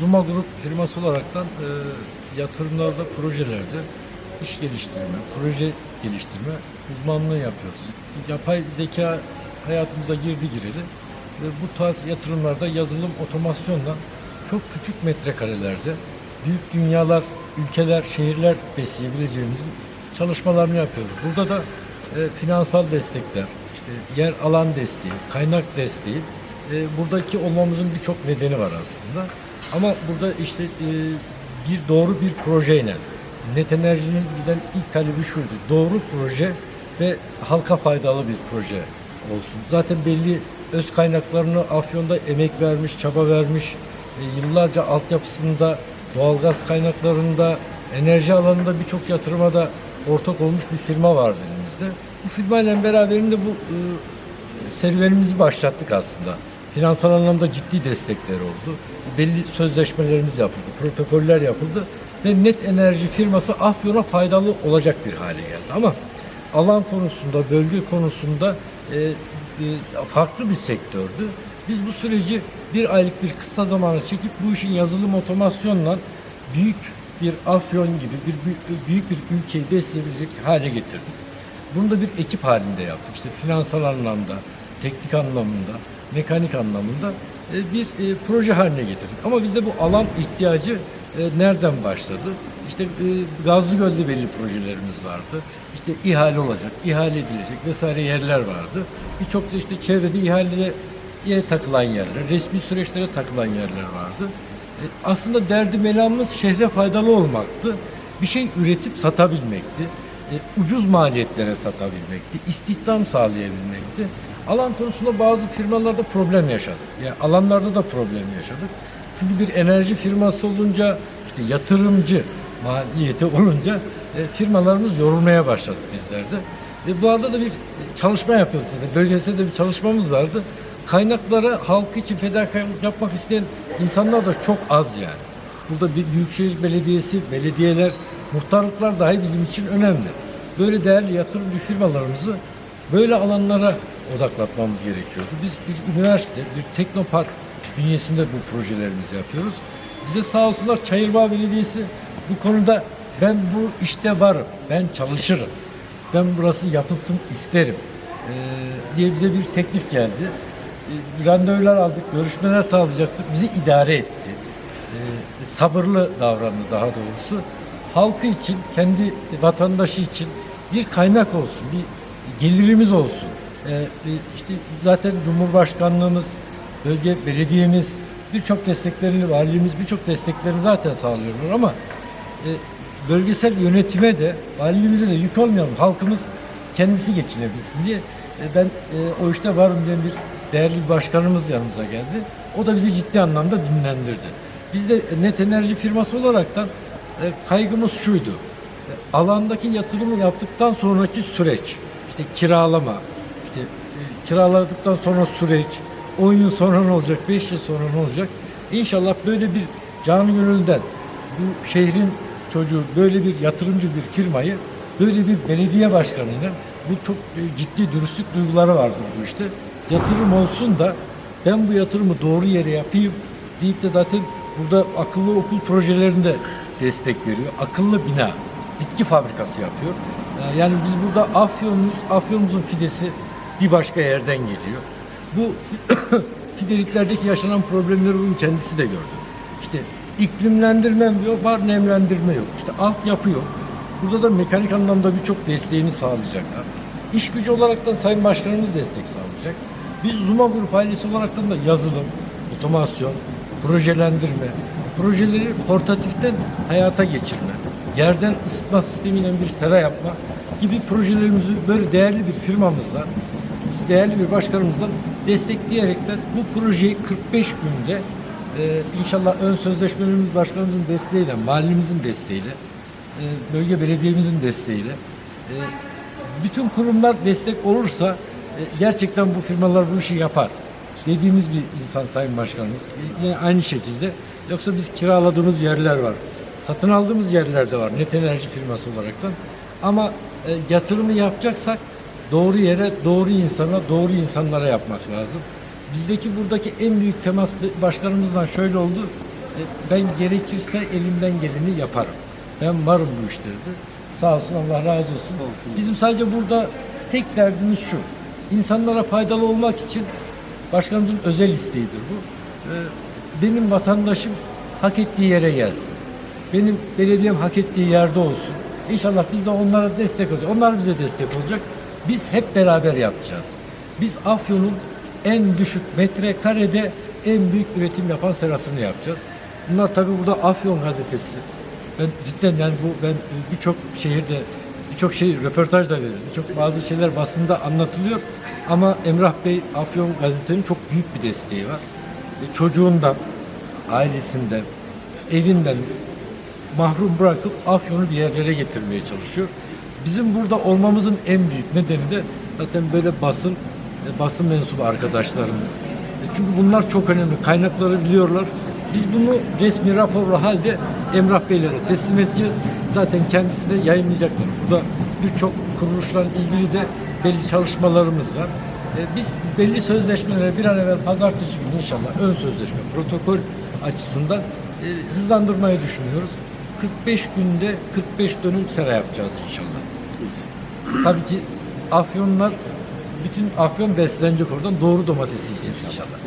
Zuma Grup firması olaraktan e, yatırımlarda, projelerde iş geliştirme, proje geliştirme uzmanlığı yapıyoruz. Yapay zeka hayatımıza girdi gireli ve bu tarz yatırımlarda yazılım otomasyonla çok küçük metrekarelerde büyük dünyalar, ülkeler, şehirler besleyebileceğimizin çalışmalarını yapıyoruz. Burada da e, finansal destekler, işte yer alan desteği, kaynak desteği e, buradaki olmamızın birçok nedeni var aslında. Ama burada işte e, bir doğru bir projeyle Net Enerji'nin bizden ilk talebi şuydu. Doğru proje ve halka faydalı bir proje olsun. Zaten belli öz kaynaklarını Afyon'da emek vermiş, çaba vermiş, e, yıllarca altyapısında, doğalgaz kaynaklarında, enerji alanında birçok yatırıma da ortak olmuş bir firma vardı elimizde. Bu firmayla beraberinde bu e, serüvenimizi başlattık aslında. Finansal anlamda ciddi destekler oldu. Belli sözleşmelerimiz yapıldı, protokoller yapıldı ve net enerji firması Afyon'a faydalı olacak bir hale geldi. Ama alan konusunda, bölge konusunda e, e, farklı bir sektördü. Biz bu süreci bir aylık bir kısa zamana çekip bu işin yazılım otomasyonla büyük bir Afyon gibi bir büyük, bir ülkeyi besleyebilecek hale getirdik. Bunu da bir ekip halinde yaptık. İşte finansal anlamda, teknik anlamında, mekanik anlamında e, bir e, proje haline getirdik. Ama bizde bu alan ihtiyacı e, nereden başladı? İşte e, Gazlıgöl'de belli projelerimiz vardı. İşte ihale olacak, ihale edilecek vesaire yerler vardı. Birçok da işte çevrede ihaleye takılan yerler, resmi süreçlere takılan yerler vardı. Aslında derdi melamımız şehre faydalı olmaktı. Bir şey üretip satabilmekti. Ucuz maliyetlere satabilmekti. istihdam sağlayabilmekti. Alan konusunda bazı firmalarda problem yaşadık. Yani alanlarda da problem yaşadık. Çünkü bir enerji firması olunca işte yatırımcı maliyeti olunca e, firmalarımız yorulmaya başladık bizler de. Ve bu arada da bir çalışma yapıyoruz. Yani bölgesel de bir çalışmamız vardı. Kaynaklara halkı için fedakarlık yapmak isteyen insanlar da çok az yani. Burada bir Büyükşehir Belediyesi, belediyeler, muhtarlıklar dahi bizim için önemli. Böyle değerli yatırımcı firmalarımızı böyle alanlara odaklatmamız gerekiyordu. Biz bir üniversite, bir teknopark bünyesinde bu projelerimizi yapıyoruz. Bize sağ olsunlar Çayırbağ Belediyesi bu konuda ben bu işte varım, ben çalışırım, ben burası yapılsın isterim ee, diye bize bir teklif geldi. Ee, randevular aldık, görüşmeler sağlayacaktık, bizi idare etti. Ee, sabırlı davrandı daha doğrusu. Halkı için, kendi vatandaşı için bir kaynak olsun, bir gelirimiz olsun. Ee, işte zaten Cumhurbaşkanlığımız, bölge belediyemiz birçok desteklerini, valiliğimiz birçok desteklerini zaten sağlıyorlar ama e, bölgesel yönetime de, valiliğimize de yük olmayalım. Halkımız kendisi geçinebilsin diye e, ben e, o işte varım diyen bir değerli bir başkanımız yanımıza geldi. O da bizi ciddi anlamda dinlendirdi. Biz de net enerji firması olaraktan e, kaygımız şuydu. E, alandaki yatırımı yaptıktan sonraki süreç, işte kiralama, e, kiraladıktan sonra süreç, 10 yıl sonra ne olacak, 5 yıl sonra ne olacak? İnşallah böyle bir canı gönülden bu şehrin çocuğu böyle bir yatırımcı bir firmayı böyle bir belediye başkanıyla bu çok e, ciddi dürüstlük duyguları vardır bu işte. Yatırım olsun da ben bu yatırımı doğru yere yapayım deyip de zaten burada akıllı okul projelerinde destek veriyor. Akıllı bina, bitki fabrikası yapıyor. Ee, Yani biz burada Afyon'umuz, Afyon'umuzun fidesi bir başka yerden geliyor. Bu fideliklerdeki yaşanan problemleri bugün kendisi de gördü. İşte iklimlendirme yok, var nemlendirme yok. İşte altyapı yok. Burada da mekanik anlamda birçok desteğini sağlayacaklar. İş gücü olaraktan Sayın Başkanımız destek sağlayacak. Biz Zuma Grup ailesi olaraktan da yazılım, otomasyon, projelendirme, projeleri portatiften hayata geçirme, yerden ısıtma sistemiyle bir sera yapma gibi projelerimizi böyle değerli bir firmamızla değerli bir başkanımızla destekleyerekten bu projeyi 45 günde e, inşallah ön sözleşmelerimiz başkanımızın desteğiyle, mahallemizin desteğiyle, e, bölge belediyemizin desteğiyle e, bütün kurumlar destek olursa e, gerçekten bu firmalar bu işi yapar. Dediğimiz bir insan Sayın Başkanımız. E, Yine aynı şekilde. Yoksa biz kiraladığımız yerler var. Satın aldığımız yerler de var. Net enerji firması olaraktan. Ama e, yatırımı yapacaksak doğru yere, doğru insana, doğru insanlara yapmak lazım. Bizdeki buradaki en büyük temas başkanımızla şöyle oldu. E, ben gerekirse elimden geleni yaparım. Ben varım bu işlerde. Sağ olsun Allah razı olsun. Bizim sadece burada tek derdimiz şu. İnsanlara faydalı olmak için başkanımızın özel isteğidir bu. E, benim vatandaşım hak ettiği yere gelsin. Benim belediyem hak ettiği yerde olsun. İnşallah biz de onlara destek olacağız. Onlar bize destek olacak. Biz hep beraber yapacağız. Biz Afyon'un en düşük metrekarede en büyük üretim yapan serasını yapacağız. Bunlar tabii burada Afyon gazetesi. Ben cidden yani bu ben birçok şehirde birçok şey röportaj da veriyorum. Birçok bazı şeyler basında anlatılıyor. Ama Emrah Bey Afyon gazetenin çok büyük bir desteği var. Ve çocuğundan, ailesinden, evinden mahrum bırakıp Afyon'u bir yerlere getirmeye çalışıyor. Bizim burada olmamızın en büyük nedeni de zaten böyle basın, e, basın mensubu arkadaşlarımız. E, Çünkü bunlar çok önemli. Kaynakları biliyorlar. Biz bunu resmi raporlu halde Emrah Beylere teslim edeceğiz. Zaten kendisi de yayınlayacaklar. Burada birçok kuruluşlarla ilgili de belli çalışmalarımız var. E, Biz belli sözleşmelere bir an evvel pazartesi günü inşallah ön sözleşme, protokol açısından e, hızlandırmayı düşünüyoruz. 45 günde 45 dönüm sera yapacağız inşallah. Tabii ki Afyonlar bütün Afyon beslenecek oradan doğru domatesi yiyecek inşallah.